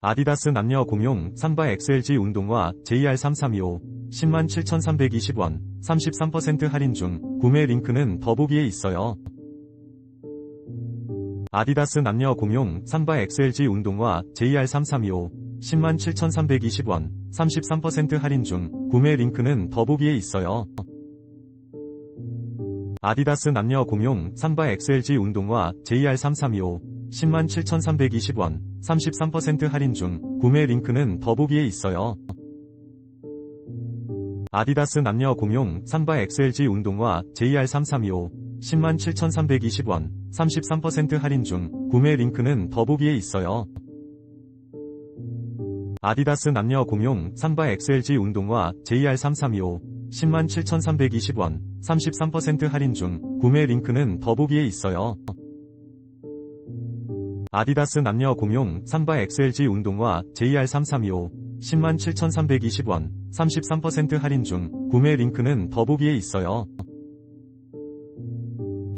아디다스 남녀 공용 삼바 XLG 운동화 JR3325 107,320원 33% 할인 중 구매 링크는 더보기에 있어요. 아디다스 남녀 공용 삼바 XLG 운동화 JR3325 107,320원 33% 할인 중 구매 링크는 더보기에 있어요. 아디다스 남녀 공용 삼바 XLG 운동화 JR3325 107,320원 33% 할인 중 구매 링크는 더보기에 있어요. 아디다스 남녀 공용 삼바 XLG 운동화 JR3325 107,320원 33% 할인 중 구매 링크는 더보기에 있어요. 아디다스 남녀 공용 삼바 XLG 운동화 JR3325 107,320원 33% 할인 중 구매 링크는 더보기에 있어요. 아디다스 남녀 공용 삼바 XLG 운동화 JR3325 107,320원 33% 할인 중 구매 링크는 더보기에 있어요.